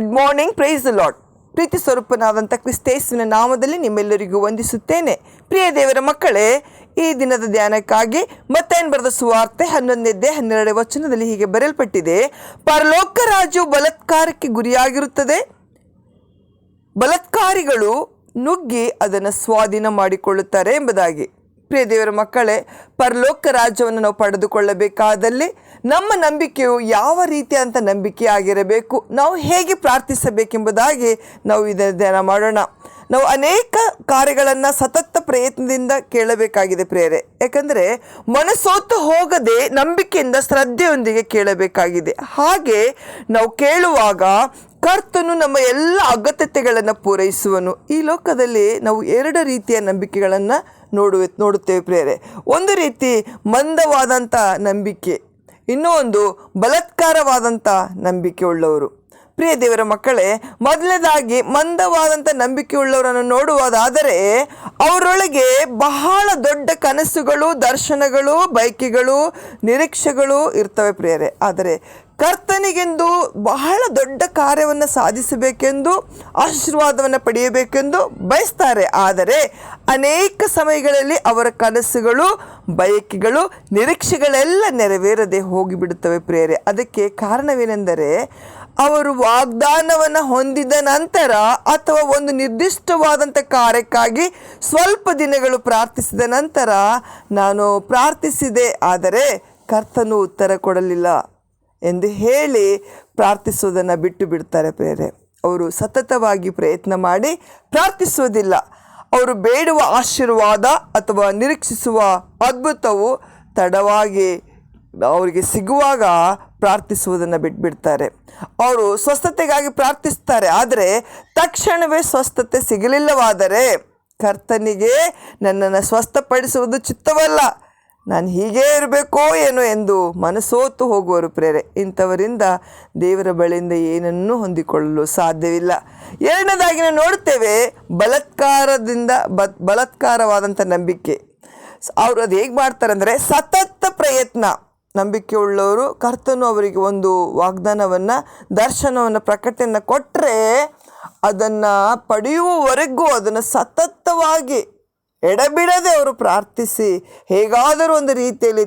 Good morning praise the Lord ಪ್ರೀತಿ ಸ್ವರೂಪನಾದಂಥ ಕ್ರಿಸ್ತೇಸುವಿನ ನಾಮದಲ್ಲಿ ನಿಮ್ಮೆಲ್ಲರಿಗೂ ವಂದಿಸುತ್ತೇನೆ. ಪ್ರಿಯ ದೇವರ ಮಕ್ಕಳೇ, ಈ ದಿನದ ಧ್ಯಾನಕ್ಕಾಗಿ ಮತ್ತೇನು ಬರೆದ ಸುವಾರ್ತೆ ಹನ್ನೊಂದನೇದ್ದೇ ಹನ್ನೆರಡನೇ ವಚನದಲ್ಲಿ ಹೀಗೆ ಬರೆಯಲ್ಪಟ್ಟಿದೆ. ಪರಲೋಕ ರಾಜು ಬಲತ್ಕಾರಕ್ಕೆ ಗುರಿಯಾಗಿರುತ್ತದೆ. ಬಲತ್ಕಾರಿಗಳು ನುಗ್ಗಿ ಅದನ್ನು ಸ್ವಾಧೀನ ಮಾಡಿಕೊಳ್ಳುತ್ತಾರೆ ಎಂಬುದಾಗಿ. ಪ್ರಿಯ ದೇವರ ಮಕ್ಕಳೇ, ಪರಲೋಕ ರಾಜ್ಯವನ್ನು ನಾವು ಪಡೆದುಕೊಳ್ಳಬೇಕಾದಲ್ಲಿ ನಮ್ಮ ನಂಬಿಕೆಯು ಯಾವ ರೀತಿಯಾದಂಥ ನಂಬಿಕೆ ಆಗಿರಬೇಕು ನಾವು ಹೇಗೆ ಪ್ರಾರ್ಥಿಸಬೇಕೆಂಬುದಾಗಿ ನಾವು ಇದನ್ನು ಧ್ಯಾನ ಮಾಡೋಣ. ನಾವು ಅನೇಕ ಕಾರ್ಯಗಳನ್ನು ಸತತ ಪ್ರಯತ್ನದಿಂದ ಕೇಳಬೇಕಾಗಿದೆ ಪ್ರೇರೆ ಯಾಕಂದರೆ, ಮನಸ್ಸೋತು ಹೋಗದೆ ನಂಬಿಕೆಯಿಂದ ಶ್ರದ್ಧೆಯೊಂದಿಗೆ ಕೇಳಬೇಕಾಗಿದೆ. ಹಾಗೆ ನಾವು ಕೇಳುವಾಗ ಕರ್ತನು ನಮ್ಮ ಎಲ್ಲ ಅಗತ್ಯತೆಗಳನ್ನು ಪೂರೈಸುವನು. ಈ ಲೋಕದಲ್ಲಿ ನಾವು ಎರಡು ರೀತಿಯ ನಂಬಿಕೆಗಳನ್ನು ನೋಡುವೆ, ನೋಡುತ್ತೇವೆ ಪ್ರೇರೆ ಒಂದು ರೀತಿ ಮಂದವಾದಂಥ ನಂಬಿಕೆ, ಇನ್ನೂ ಒಂದು ಬಲತ್ಕಾರವಾದಂಥ ನಂಬಿಕೆ ಉಳ್ಳವರು. ಪ್ರಿಯ ದೇವರ ಮಕ್ಕಳೇ, ಮೊದಲನೇದಾಗಿ ಮಂದವಾದಂಥ ನಂಬಿಕೆ ಉಳ್ಳವರನ್ನು ನೋಡುವುದಾದರೆ, ಅವರೊಳಗೆ ಬಹಳ ದೊಡ್ಡ ಕನಸುಗಳು, ದರ್ಶನಗಳು, ಬಯಕೆಗಳು, ನಿರೀಕ್ಷೆಗಳು ಇರ್ತವೆ ಪ್ರಿಯರೇ. ಆದರೆ ಕರ್ತನಿಗೆಂದು ಬಹಳ ದೊಡ್ಡ ಕಾರ್ಯವನ್ನು ಸಾಧಿಸಬೇಕೆಂದು, ಆಶೀರ್ವಾದವನ್ನು ಪಡೆಯಬೇಕೆಂದು ಬಯಸ್ತಾರೆ. ಆದರೆ ಅನೇಕ ಸಮಯಗಳಲ್ಲಿ ಅವರ ಕನಸುಗಳು, ಬಯಕೆಗಳು, ನಿರೀಕ್ಷೆಗಳೆಲ್ಲ ನೆರವೇರದೆ ಹೋಗಿಬಿಡುತ್ತವೆ ಪ್ರೇರೆ ಅದಕ್ಕೆ ಕಾರಣವೇನೆಂದರೆ ಅವರು ವಾಗ್ದಾನವನ್ನು ಹೊಂದಿದ ನಂತರ ಅಥವಾ ಒಂದು ನಿರ್ದಿಷ್ಟವಾದಂಥ ಕಾರ್ಯಕ್ಕಾಗಿ ಸ್ವಲ್ಪ ದಿನಗಳು ಪ್ರಾರ್ಥಿಸಿದ ನಂತರ, ನಾನು ಪ್ರಾರ್ಥಿಸಿದೆ, ಆದರೆ ಕರ್ತನು ಉತ್ತರ ಕೊಡಲಿಲ್ಲ. ಎಂದು ಹೇಳಿ ಪ್ರಾರ್ಥಿಸೋದನ್ನು ಬಿಟ್ಟು ಬಿಡ್ತಾರೆ ಪ್ರೇರೆ ಅವರು ಸತತವಾಗಿ ಪ್ರಯತ್ನ ಮಾಡಿ ಪ್ರಾರ್ಥಿಸೋದಿಲ್ಲ ಅವರು ಬೇಡುವ ಆಶೀರ್ವಾದ ಅಥವಾ ನಿರೀಕ್ಷಿಸುವ ಅದ್ಭುತವು ತಡವಾಗಿ ಅವರಿಗೆ ಸಿಗುವಾಗ ಪ್ರಾರ್ಥಿಸುವುದನ್ನು ಬಿಟ್ಬಿಡ್ತಾರೆ ಅವರು ಸ್ವಸ್ಥತೆಗಾಗಿ ಪ್ರಾರ್ಥಿಸ್ತಾರೆ. ಆದರೆ ತಕ್ಷಣವೇ ಸ್ವಸ್ಥತೆ ಸಿಗಲಿಲ್ಲವಾದರೆ ಕರ್ತನಿಗೆ ನನ್ನನ್ನು ಸ್ವಸ್ಥಪಡಿಸುವುದು ಚಿತ್ತವಲ್ಲ. ನಾನು ಹೀಗೇ ಇರಬೇಕೋ ಏನೋ ಎಂದು ಮನಸೋತು ಹೋಗುವರು ಪ್ರೇರೆ. ಇಂಥವರಿಂದ ದೇವರ ಬಳಿಯಿಂದ ಏನನ್ನೂ ಹೊಂದಿಕೊಳ್ಳಲು ಸಾಧ್ಯವಿಲ್ಲ. ಎರಡನೇದಾಗಿ ನಾವು ನೋಡ್ತೇವೆ ಬಲತ್ಕಾರದಿಂದ ಬತ್ ಬಲತ್ಕಾರವಾದಂಥ ನಂಬಿಕೆ. ಅವರು ಅದು ಹೇಗೆ ಮಾಡ್ತಾರೆ ಅಂದರೆ ಸತತ ಪ್ರಯತ್ನ. ನಂಬಿಕೆ ಉಳ್ಳವರು ಕರ್ತನು ಅವರಿಗೆ ಒಂದು ವಾಗ್ದಾನವನ್ನು, ದರ್ಶನವನ್ನು ಪ್ರಕಟಣೆಯನ್ನು ಕೊಟ್ಟರೆ ಅದನ್ನು ಪಡೆಯುವವರೆಗೂ ಅದನ್ನು ಸತತವಾಗಿ ಎಡಬಿಡದೆ ಅವರು ಪ್ರಾರ್ಥಿಸಿ, ಹೇಗಾದರೂ ಒಂದು ರೀತಿಯಲ್ಲಿ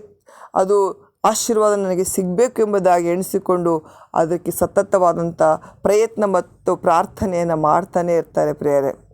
ಅದು ಆಶೀರ್ವಾದ ನನಗೆ ಸಿಗಬೇಕು ಎಂಬುದಾಗಿ ಎಣಿಸಿಕೊಂಡು ಅದಕ್ಕೆ ಸತತವಾದಂಥ ಪ್ರಯತ್ನ ಮತ್ತು ಪ್ರಾರ್ಥನೆಯನ್ನು ಮಾಡ್ತಾನೆ ಇರ್ತಾರೆ ಪ್ರಿಯರೇ.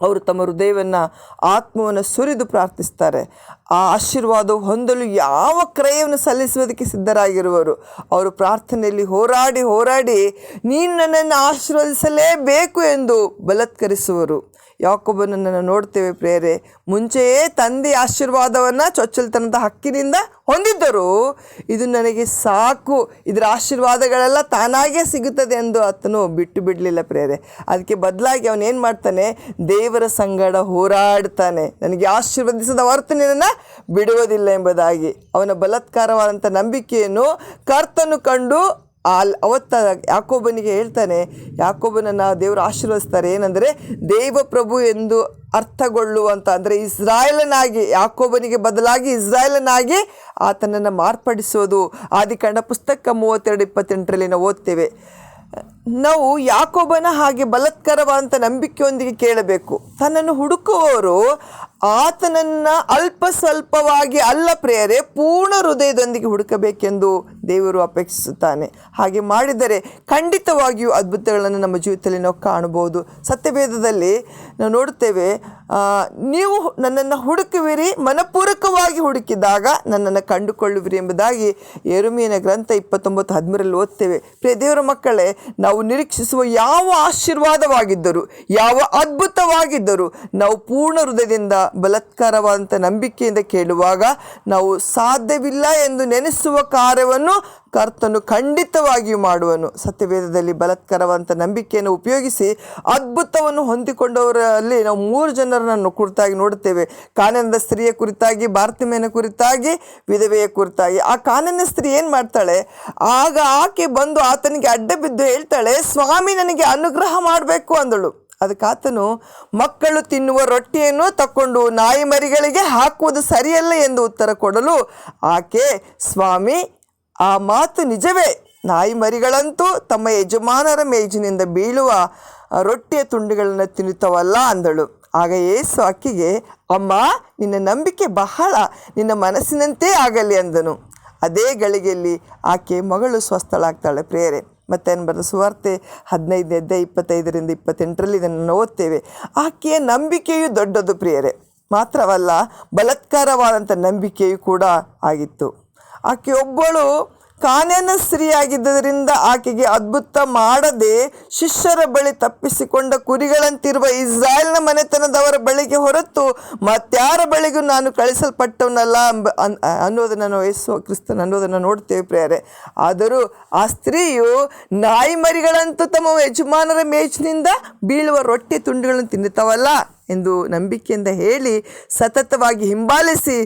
ಅವರು ತಮ್ಮ ಹೃದಯವನ್ನು, ಆತ್ಮವನ್ನು ಸುರಿದು ಪ್ರಾರ್ಥಿಸ್ತಾರೆ. ಆ ಆಶೀರ್ವಾದವು ಹೊಂದಲು ಯಾವ ಕ್ರಯವನ್ನು ಸಲ್ಲಿಸುವುದಕ್ಕೆ ಸಿದ್ಧರಾಗಿರುವರು? ಅವರು ಪ್ರಾರ್ಥನೆಯಲ್ಲಿ ಹೋರಾಡಿ ಹೋರಾಡಿ, ನೀನು ನನ್ನನ್ನು ಆಶೀರ್ವದಿಸಲೇಬೇಕು ಎಂದು ಬಲತ್ಕರಿಸುವರು. ಯಾಕೊಬ್ಬನನ್ನು ನೋಡ್ತೇವೆ ಪ್ರೇರೆ ಮುಂಚೆಯೇ ತಂದೆ ಆಶೀರ್ವಾದವನ್ನು ಚೊಚ್ಚಲ್ತನದ ಹಕ್ಕಿನಿಂದ ಹೊಂದಿದ್ದರು. ಇದು ನನಗೆ ಸಾಕು. ಇದರ ಆಶೀರ್ವಾದಗಳೆಲ್ಲ ತಾನಾಗೇ ಸಿಗುತ್ತದೆ ಎಂದು ಆತನು ಬಿಟ್ಟು ಬಿಡಲಿಲ್ಲ ಪ್ರೇರೆ ಅದಕ್ಕೆ ಬದಲಾಗಿ ಅವನೇನು ಮಾಡ್ತಾನೆ? ದೇವರ ಸಂಗಡ ಹೋರಾಡ್ತಾನೆ. ನನಗೆ ಆಶೀರ್ವದಿಸದ ಹೊರತು ನಿನ್ನನ್ನು ಬಿಡುವುದಿಲ್ಲ ಎಂಬುದಾಗಿ ಅವನ ಬಲತ್ಕಾರವಾದಂಥ ನಂಬಿಕೆಯನ್ನು ಕರ್ತನು ಕಂಡು ಅಲ್ಲಿ ಅವತ್ತ ಯಾಕೋಬನಿಗೆ ಹೇಳ್ತಾನೆ, ಯಾಕೋಬನನ್ನು ದೇವರು ಆಶೀರ್ವದಿಸ್ತಾರೆ ಏನಂದರೆ, ದೇವಪ್ರಭು ಎಂದು ಅರ್ಥಗೊಳ್ಳುವಂಥ ಅಂದರೆ ಇಸ್ರಾಯೇಲನಾಗಿ, ಯಾಕೋಬನಿಗೆ ಬದಲಾಗಿ ಇಸ್ರಾಯೇಲನಾಗಿ ಆತನನ್ನು ಮಾರ್ಪಡಿಸೋದು. ಆದಿಕಾಂಡ ಪುಸ್ತಕ ಮೂವತ್ತೆರಡು ಇಪ್ಪತ್ತೆಂಟರಲ್ಲಿ ನಾವು ಓದ್ತೇವೆ. ನಾವು ಯಾಕೋಬನ ಹಾಗೆ ಬಲತ್ಕರವಾದಂಥ ನಂಬಿಕೆಯೊಂದಿಗೆ ಕೇಳಬೇಕು. ತನ್ನನ್ನು ಹುಡುಕುವವರು ಆತನನ್ನು ಅಲ್ಪ ಸ್ವಲ್ಪವಾಗಿ ಅಲ್ಲ ಪ್ರೇಯರೆ, ಪೂರ್ಣ ಹೃದಯದೊಂದಿಗೆ ಹುಡುಕಬೇಕೆಂದು ದೇವರು ಅಪೇಕ್ಷಿಸುತ್ತಾನೆ. ಹಾಗೆ ಮಾಡಿದರೆ ಖಂಡಿತವಾಗಿಯೂ ಅದ್ಭುತಗಳನ್ನು ನಮ್ಮ ಜೀವಿತದಲ್ಲಿ ನಾವು ಕಾಣಬಹುದು. ಸತ್ಯಭೇದದಲ್ಲಿ ನಾವು ನೋಡುತ್ತೇವೆ ನೀವು ನನ್ನನ್ನು ಹುಡುಕುವಿರಿ, ಮನಪೂರ್ವಕವಾಗಿ ಹುಡುಕಿದಾಗ ನನ್ನನ್ನು ಕಂಡುಕೊಳ್ಳುವಿರಿ ಎಂಬುದಾಗಿ ಏರುಮೀನ ಗ್ರಂಥ ಇಪ್ಪತ್ತೊಂಬತ್ತು ಹದಿಮೂರಲ್ಲಿ ಓದ್ತೇವೆ ಪ್ರಿಯ ದೇವರ ಮಕ್ಕಳೇ, ನಾವು ನಿರೀಕ್ಷಿಸುವ ಯಾವ ಆಶೀರ್ವಾದವಾಗಿದ್ದರೂ, ಯಾವ ಅದ್ಭುತವಾಗಿದ್ದರೂ, ನಾವು ಪೂರ್ಣ ಹೃದಯದಿಂದ ಬಲತ್ಕಾರವಾದಂಥ ನಂಬಿಕೆಯಿಂದ ಕೇಳುವಾಗ ನಾವು ಸಾಧ್ಯವಿಲ್ಲ ಎಂದು ನೆನೆಸುವ ಕಾರ್ಯವನ್ನು ಕರ್ತನು ಖಂಡಿತವಾಗಿಯೂ ಮಾಡುವನು. ಸತ್ಯವೇದದಲ್ಲಿ ಬಲತ್ಕರವಂತ ನಂಬಿಕೆಯನ್ನು ಉಪಯೋಗಿಸಿ ಅದ್ಭುತವನ್ನು ಹೊಂದಿಕೊಂಡವರಲ್ಲಿ ನಾವು ಮೂರು ಜನರನ್ನು ಕುರಿತಾಗಿ ನೋಡುತ್ತೇವೆ. ಕಾನನದ ಸ್ತ್ರೀಯ ಕುರಿತಾಗಿ, ಭಾರತಿಮೆಯನ ಕುರಿತಾಗಿ, ವಿಧವೆಯ ಕುರಿತಾಗಿ. ಆ ಕಾನನ ಸ್ತ್ರೀ ಏನು ಮಾಡ್ತಾಳೆ? ಆಗ ಆಕೆ ಬಂದು ಆತನಿಗೆ ಅಡ್ಡ ಬಿದ್ದು ಹೇಳ್ತಾಳೆ, ಸ್ವಾಮಿ, ನನಗೆ ಅನುಗ್ರಹ ಮಾಡಬೇಕು ಅಂದಳು. ಅದಕ್ಕೆ ಆತನು, ಮಕ್ಕಳು ತಿನ್ನುವ ರೊಟ್ಟಿಯನ್ನು ತಕ್ಕೊಂಡು ನಾಯಿ ಮರಿಗಳಿಗೆ ಹಾಕುವುದು ಸರಿಯಲ್ಲ ಎಂದು ಉತ್ತರ ಕೊಡಲು ಆಕೆ, ಸ್ವಾಮಿ ಆ ಮಾತು ನಿಜವೇ. ನಾಯಿ ಮರಿಗಳಂತೂ ತಮ್ಮ ಯಜಮಾನರ ಮೇಜಿನಿಂದ ಬೀಳುವ ರೊಟ್ಟಿಯ ತುಂಡುಗಳನ್ನು ತಿನ್ನುತ್ತವಲ್ಲ ಅಂದಳು. ಆಗ ಏಸು ಅಕ್ಕಿಗೆ ಅಮ್ಮ, ನಿನ್ನ ನಂಬಿಕೆ ಬಹಳ, ನಿನ್ನ ಮನಸ್ಸಿನಂತೆ ಆಗಲಿ ಅಂದನು. ಅದೇ ಗಳಿಗೆಯಲ್ಲಿ ಆಕೆ ಮಗಳು ಸ್ವಸ್ಥಳಾಗ್ತಾಳೆ ಪ್ರೇರೆ ಮತ್ತೇನು ಬರೆದ ಸುವಾರ್ತೆ ಹದಿನೈದನೇ ಅಧ್ಯಾಯ ಇಪ್ಪತ್ತೈದರಿಂದ ಇಪ್ಪತ್ತೆಂಟರಲ್ಲಿ ಇದನ್ನು ಓದ್ತೇವೆ ಆಕೆಯ ನಂಬಿಕೆಯು ದೊಡ್ಡದು ಪ್ರಿಯರೇ. ಮಾತ್ರವಲ್ಲ ಬಲತ್ಕಾರವಾದಂಥ ನಂಬಿಕೆಯು ಕೂಡ ಆಗಿತ್ತು. ಆಕೆ ಒಬ್ಬಳು ಕಾನೇನ ಸ್ತ್ರೀಯಾಗಿದ್ದರಿಂದ ಆಕೆಗೆ ಅದ್ಭುತ ಮಾಡದೆ ಶಿಷ್ಯರ ಬಳಿ ತಪ್ಪಿಸಿಕೊಂಡ ಕುರಿಗಳಂತಿರುವ ಇಸ್ರಾಯೇಲ್ನ ಮನೆತನದವರ ಬಳಿಗೆ ಹೊರತು ಮತ್ತಾರ ಬಳಿಗೂ ನಾನು ಕಳಿಸಲ್ಪಟ್ಟವನಲ್ಲ ಎಂಬ ಅನ್ನೋದನ್ನು ಯೇಸು ಕ್ರಿಸ್ತನ್ ಅನ್ನೋದನ್ನು ನೋಡ್ತೇವೆ ಪ್ರೇರೆ ಆದರೂ ಆ ಸ್ತ್ರೀಯು ನಾಯಿ ಮರಿಗಳಂತೂ ತಮ್ಮ ಯಜಮಾನರ ಮೇಜಿನಿಂದ ಬೀಳುವ ರೊಟ್ಟಿ ತುಂಡುಗಳನ್ನು ತಿನ್ನುತ್ತವಲ್ಲ ಎಂದು ನಂಬಿಕೆಯಿಂದ ಹೇಳಿ ಸತತವಾಗಿ ಹಿಂಬಾಲಿಸಿ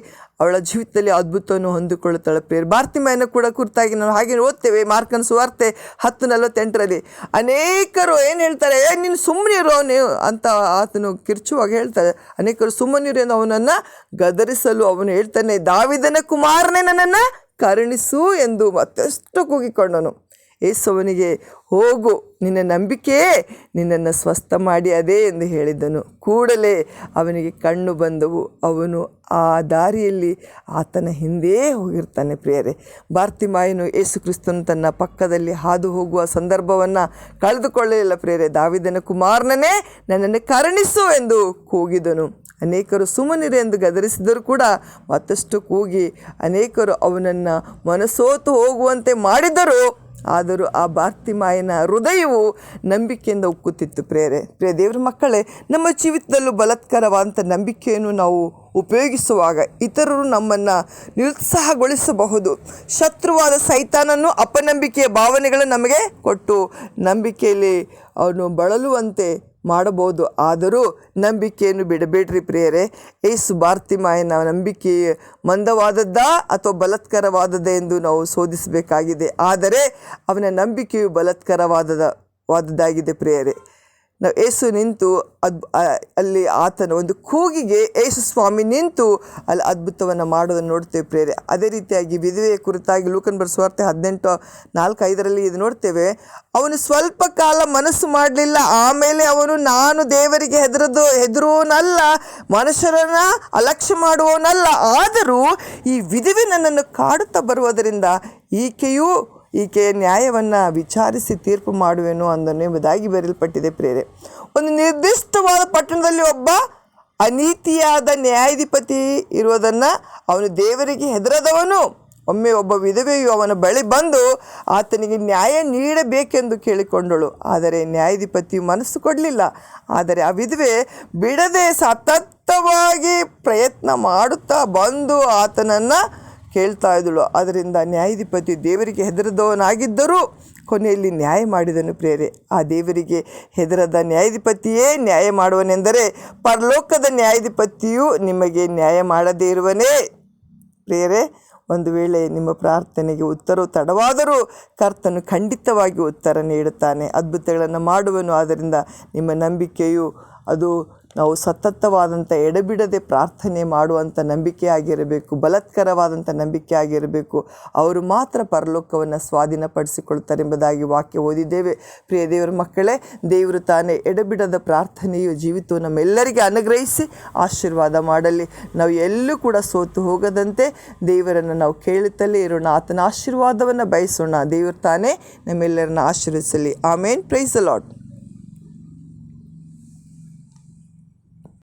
ಅವಳ ಜೀವಿತದಲ್ಲಿ ಅದ್ಭುತವನ್ನು ಹೊಂದಿಕೊಳ್ಳುತ್ತಾಳೆ. ಪ್ರೇರ್ ಭಾರತಿಮಯನ ಕೂಡ ಕುರಿತಾಗಿ ನಾವು ಹಾಗೆ ಓದ್ತೇವೆ. ಮಾರ್ಕನ್ ಸುವಾರ್ತೆ ಹತ್ತು ನಲವತ್ತೆಂಟರಲ್ಲಿ ಅನೇಕರು ಏನು ಹೇಳ್ತಾರೆ? ಏ, ನೀನು ಸುಮ್ಮನಿರೋ ನೀವು ಅಂತ ಆತನು ಕಿರ್ಚುವಾಗ ಹೇಳ್ತಾರೆ ಅನೇಕರು ಸುಮ್ಮನಿರು ಎಂದು ಅವನನ್ನು ಗದರಿಸಲು ಅವನು ಹೇಳ್ತಾನೆ, ದಾವಿದನ ಕುಮಾರನೇ ನನ್ನನ್ನು ಕರುಣಿಸು ಎಂದು ಮತ್ತಷ್ಟು ಕೂಗಿಕೊಂಡನು. ಏಸವನಿಗೆ ಹೋಗು, ನಿನ್ನ ನಂಬಿಕೆಯೇ ನಿನ್ನನ್ನು ಸ್ವಸ್ಥ ಮಾಡಿ ಅದೇ ಎಂದು ಹೇಳಿದ್ದನು ಕೂಡಲೇ ಅವನಿಗೆ ಕಣ್ಣು ಬಂದವು. ಅವನು ಆ ದಾರಿಯಲ್ಲಿ ಆತನ ಹಿಂದೆ ಹೋಗಿರ್ತಾನೆ ಪ್ರಿಯರೇ. ಭಾರತಿಮಾಯನು ಯೇಸು ಕ್ರಿಸ್ತನು ತನ್ನ ಪಕ್ಕದಲ್ಲಿ ಹಾದು ಹೋಗುವ ಸಂದರ್ಭವನ್ನು ಕಳೆದುಕೊಳ್ಳಲಿಲ್ಲ ಪ್ರಿಯರೇ. ದಾವಿದನ ಕುಮಾರನೇ ನನ್ನನ್ನು ಕರುಣಿಸು ಎಂದು ಕೂಗಿದನು. ಅನೇಕರು ಸುಮ್ಮನಿರೆ ಎಂದು ಗದರಿಸಿದರೂ ಕೂಡ ಮತ್ತಷ್ಟು ಕೂಗಿ ಅನೇಕರು ಅವನನ್ನು ಮನಸೋತು ಹೋಗುವಂತೆ ಮಾಡಿದರೂ ಆದರೂ ಆ ಬಾರ್ತಿಮಾಯನ ಹೃದಯವು ನಂಬಿಕೆಯಿಂದ ಉಕ್ಕುತ್ತಿತ್ತು ಪ್ರೇರೆ. ಪ್ರೇ ದೇವರ ಮಕ್ಕಳೇ, ನಮ್ಮ ಜೀವಿತದಲ್ಲೂ ಬಲತ್ಕರವಾದಂಥ ನಂಬಿಕೆಯನ್ನು ನಾವು ಉಪಯೋಗಿಸುವಾಗ ಇತರರು ನಮ್ಮನ್ನು ನಿರುತ್ಸಾಹಗೊಳಿಸಬಹುದು. ಶತ್ರುವಾದ ಸೈತಾನನ್ನು ಅಪನಂಬಿಕೆಯ ಭಾವನೆಗಳು ನಮಗೆ ಕೊಟ್ಟು ನಂಬಿಕೆಯಲ್ಲಿ ಅವನು ಬಳಲುವಂತೆ ಮಾಡಬಹುದು. ಆದರೂ ನಂಬಿಕೆಯನ್ನು ಬಿಡಬೇಡ್ರಿ ಪ್ರಿಯರೇ. ಏಸು ಭಾರತಿಮಾಯನ ನಂಬಿಕೆ ಮಂದವಾದದ್ದಾ ಅಥವಾ ಬಲತ್ಕರವಾದದ ಎಂದು ನಾವು ಶೋಧಿಸಬೇಕಾಗಿದೆ. ಆದರೆ ಅವನ ನಂಬಿಕೆಯು ಬಲತ್ಕರವಾದದ ವಾದದ್ದಾಗಿದೆ ಪ್ರಿಯರೇ. ನಾವು ಏಸು ನಿಂತು ಅದ್ ಅಲ್ಲಿ ಆತನ ಒಂದು ಕೂಗಿಗೆ ಏಸು ಸ್ವಾಮಿ ನಿಂತು ಅಲ್ಲಿ ಅದ್ಭುತವನ್ನು ಮಾಡೋದನ್ನು ನೋಡ್ತೇವೆ ಪ್ರೇರೆ ಅದೇ ರೀತಿಯಾಗಿ ವಿಧವೆಯ ಕುರಿತಾಗಿ ಲೂಕನ್ ಬರ್ಸುವಾರ್ತೆ ಹದಿನೆಂಟು, ನಾಲ್ಕು, ಐದರಲ್ಲಿ ಇದು ನೋಡ್ತೇವೆ. ಅವನು ಸ್ವಲ್ಪ ಕಾಲ ಮನಸ್ಸು ಮಾಡಲಿಲ್ಲ. ಆಮೇಲೆ ಅವನು ನಾನು ದೇವರಿಗೆ ಹೆದರದು ಹೆದರೋನಲ್ಲ ಮನುಷ್ಯರನ್ನ ಅಲಕ್ಷ್ಯ ಮಾಡುವವನಲ್ಲ. ಆದರೂ ಈ ವಿಧವೆ ನನ್ನನ್ನು ಕಾಡುತ್ತಾ ಬರುವುದರಿಂದ ಈಕೆಯೂ ಈಕೆಯ ನ್ಯಾಯವನ್ನು ವಿಚಾರಿಸಿ ತೀರ್ಪು ಮಾಡುವೆನು ಅಂದನು ಎಂಬುದಾಗಿ ಬರೆಯಲ್ಪಟ್ಟಿದೆ ಪ್ರೇರೆ ಒಂದು ನಿರ್ದಿಷ್ಟವಾದ ಪಟ್ಟಣದಲ್ಲಿ ಒಬ್ಬ ಅನೀತಿಯಾದ ನ್ಯಾಯಾಧಿಪತಿ ಇರುವುದನ್ನು ಅವನು ದೇವರಿಗೆ ಹೆದರದವನು. ಒಮ್ಮೆ ಒಬ್ಬ ವಿಧವೆಯು ಅವನ ಬಳಿ ಬಂದು ಆತನಿಗೆ ನ್ಯಾಯ ನೀಡಬೇಕೆಂದು ಕೇಳಿಕೊಂಡಳು. ಆದರೆ ನ್ಯಾಯಾಧಿಪತಿಯು ಮನಸ್ಸು ಕೊಡಲಿಲ್ಲ. ಆದರೆ ಆ ವಿಧವೆ ಬಿಡದೆ ಸತತವಾಗಿ ಪ್ರಯತ್ನ ಮಾಡುತ್ತಾ ಬಂದು ಆತನನ್ನು ಕೇಳ್ತಾ ಇದ್ದಳು. ಅದರಿಂದ ನ್ಯಾಯಾಧಿಪತಿ ದೇವರಿಗೆ ಹೆದರದವನಾಗಿದ್ದರೂ ಕೊನೆಯಲ್ಲಿ ನ್ಯಾಯ ಮಾಡಿದನು ಪ್ರೇರೆ. ಆ ದೇವರಿಗೆ ಹೆದರದ ನ್ಯಾಯಾಧಿಪತಿಯೇ ನ್ಯಾಯ ಮಾಡುವನೆಂದರೆ ಪರಲೋಕದ ನ್ಯಾಯಾಧಿಪತಿಯು ನಿಮಗೆ ನ್ಯಾಯ ಮಾಡದೇ ಇರುವನೇ. ಪ್ರೇರೆ, ಒಂದು ವೇಳೆ ನಿಮ್ಮ ಪ್ರಾರ್ಥನೆಗೆ ಉತ್ತರವು ತಡವಾದರೂ ಕರ್ತನು ಖಂಡಿತವಾಗಿ ಉತ್ತರ ನೀಡುತ್ತಾನೆ. ಅದ್ಭುತಗಳನ್ನು ಮಾಡುವನು. ಆದ್ದರಿಂದ ನಿಮ್ಮ ನಂಬಿಕೆಯು ಅದು ನಾವು ಸತತವಾದಂಥ ಎಡೆಬಿಡದೆ ಪ್ರಾರ್ಥನೆ ಮಾಡುವಂಥ ನಂಬಿಕೆ ಆಗಿರಬೇಕು ಬಲತ್ಕರವಾದಂಥ ನಂಬಿಕೆ ಆಗಿರಬೇಕು ಅವರು ಮಾತ್ರ ಪರಲೋಕವನ್ನು ಸ್ವಾಧೀನಪಡಿಸಿಕೊಳ್ತಾರೆ ಎಂಬುದಾಗಿ ವಾಕ್ಯ ಓದಿದ್ದೇವೆ. ಪ್ರಿಯ ದೇವರ ಮಕ್ಕಳೇ, ದೇವರು ತಾನೇ ಎಡೆಬಿಡದ ಪ್ರಾರ್ಥನೆಯು ಜೀವಿತವು ನಮ್ಮೆಲ್ಲರಿಗೆ ಅನುಗ್ರಹಿಸಿ ಆಶೀರ್ವಾದ ಮಾಡಲಿ. ನಾವು ಎಲ್ಲೂ ಕೂಡ ಸೋತು ಹೋಗದಂತೆ ದೇವರನ್ನು ನಾವು ಕೇಳುತ್ತಲೇ ಇರೋಣ. ಆತನ ಆಶೀರ್ವಾದವನ್ನು ಬಯಸೋಣ. ದೇವರು ತಾನೇ ನಮ್ಮೆಲ್ಲರನ್ನ ಆಶೀರ್ವಿಸಲಿ ಆಮೇನ್. Praise Lord